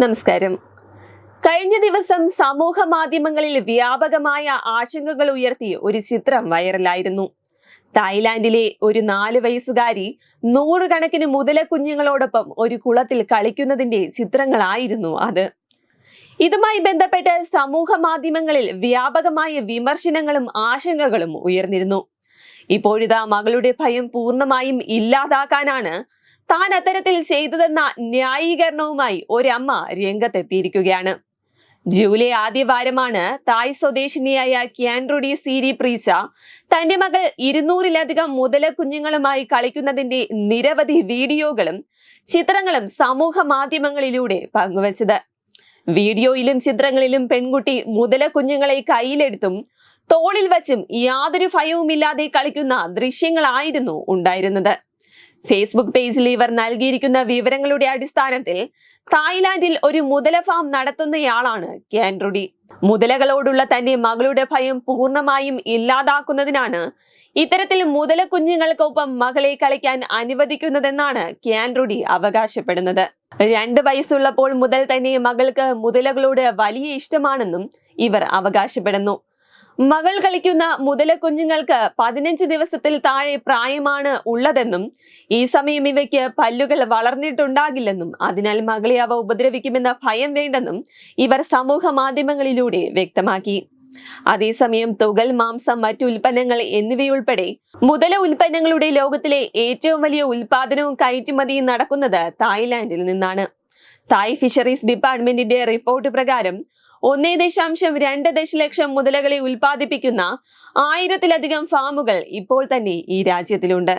നമസ്കാരം. കഴിഞ്ഞ ദിവസം സമൂഹ മാധ്യമങ്ങളിൽ വ്യാപകമായ ആശങ്കകൾ ഉയർത്തി ഒരു ചിത്രം വൈറലായിരുന്നു. തായ്ലാന്റിലെ ഒരു നാല് വയസ്സുകാരി നൂറുകണക്കിന് മുതല കുഞ്ഞുങ്ങളോടൊപ്പം ഒരു കുളത്തിൽ കളിക്കുന്നതിന്റെ ചിത്രങ്ങളായിരുന്നു അത്. ഇതുമായി ബന്ധപ്പെട്ട് സമൂഹ മാധ്യമങ്ങളിൽ വ്യാപകമായ വിമർശനങ്ങളും ആശങ്കകളും ഉയർന്നിരുന്നു. ഇപ്പോഴിതാ മകളുടെ ഭയം പൂർണമായും ഇല്ലാതാക്കാനാണ് താൻ അത്തരത്തിൽ ചെയ്തതെന്ന ന്യായീകരണവുമായി ഒരമ്മ രംഗത്തെത്തിയിരിക്കുകയാണ്. ജൂലൈ ആദ്യവാരമാണ് തായ് സ്വദേശിനിയായ ക്യാൻഡ്രുഡി സീരി പ്രീച്ച തന്റെ മകൾ ഇരുന്നൂറിലധികം മുതല കുഞ്ഞുങ്ങളുമായി കളിക്കുന്നതിന്റെ നിരവധി വീഡിയോകളും ചിത്രങ്ങളും സമൂഹ മാധ്യമങ്ങളിലൂടെ പങ്കുവച്ചത്. വീഡിയോയിലും ചിത്രങ്ങളിലും പെൺകുട്ടി മുതല കുഞ്ഞുങ്ങളെ കയ്യിലെടുത്തും തോളിൽ വച്ചും യാതൊരു ഭയവുമില്ലാതെ കളിക്കുന്ന ദൃശ്യങ്ങളായിരുന്നു ഉണ്ടായിരുന്നത്. ഫേസ്ബുക്ക് പേജിൽ ഇവർ നൽകിയിരിക്കുന്ന വിവരങ്ങളുടെ അടിസ്ഥാനത്തിൽ തായ്ലാന്റിൽ ഒരു മുതല ഫാം നടത്തുന്നയാളാണ് ക്യാൻറുഡി മുതലകളോടുള്ള തന്റെ മകളുടെ ഭയം പൂർണമായും ഇല്ലാതാക്കുന്നതിനാണ് ഇത്തരത്തിൽ മുതല കുഞ്ഞുങ്ങൾക്കൊപ്പം മകളെ കളിക്കാൻ അനുവദിക്കുന്നതെന്നാണ് ക്യാൻറുഡി അവകാശപ്പെടുന്നത്. രണ്ട് വയസ്സുള്ളപ്പോൾ മുതൽ തന്നെ മകൾക്ക് മുതലകളോട് വലിയ ഇഷ്ടമാണെന്നും ഇവർ അവകാശപ്പെടുന്നു. മകൾ കളിക്കുന്ന മുതല കുഞ്ഞുങ്ങൾക്ക് പതിനഞ്ച് ദിവസത്തിൽ താഴെ പ്രായമാണ് ഉള്ളതെന്നും ഈ സമയം ഇവയ്ക്ക് പല്ലുകൾ വളർന്നിട്ടുണ്ടാകില്ലെന്നും അതിനാൽ മകളെ അവ ഉപദ്രവിക്കുമെന്ന ഭയം വേണ്ടെന്നും ഇവർ സമൂഹ മാധ്യമങ്ങളിലൂടെ വ്യക്തമാക്കി. അതേസമയം തുകൽ മാംസം മറ്റു ഉൽപ്പന്നങ്ങൾ എന്നിവയുൾപ്പെടെ മുതല ഉൽപ്പന്നങ്ങളുടെ ലോകത്തിലെ ഏറ്റവും വലിയ ഉൽപാദനവും കയറ്റുമതിയും നടക്കുന്നത് തായ്ലാന്റിൽ നിന്നാണ്. തായ് ഫിഷറീസ് ഡിപ്പാർട്ട്മെന്റിന്റെ റിപ്പോർട്ട് പ്രകാരം ഒന്നേ ദശാംശം രണ്ട് ദശലക്ഷം മുതലകളെ ഉൽപ്പാദിപ്പിക്കുന്ന ആയിരത്തിലധികം ഫാമുകൾ ഇപ്പോൾ തന്നെ ഈ രാജ്യത്തിലുണ്ട്.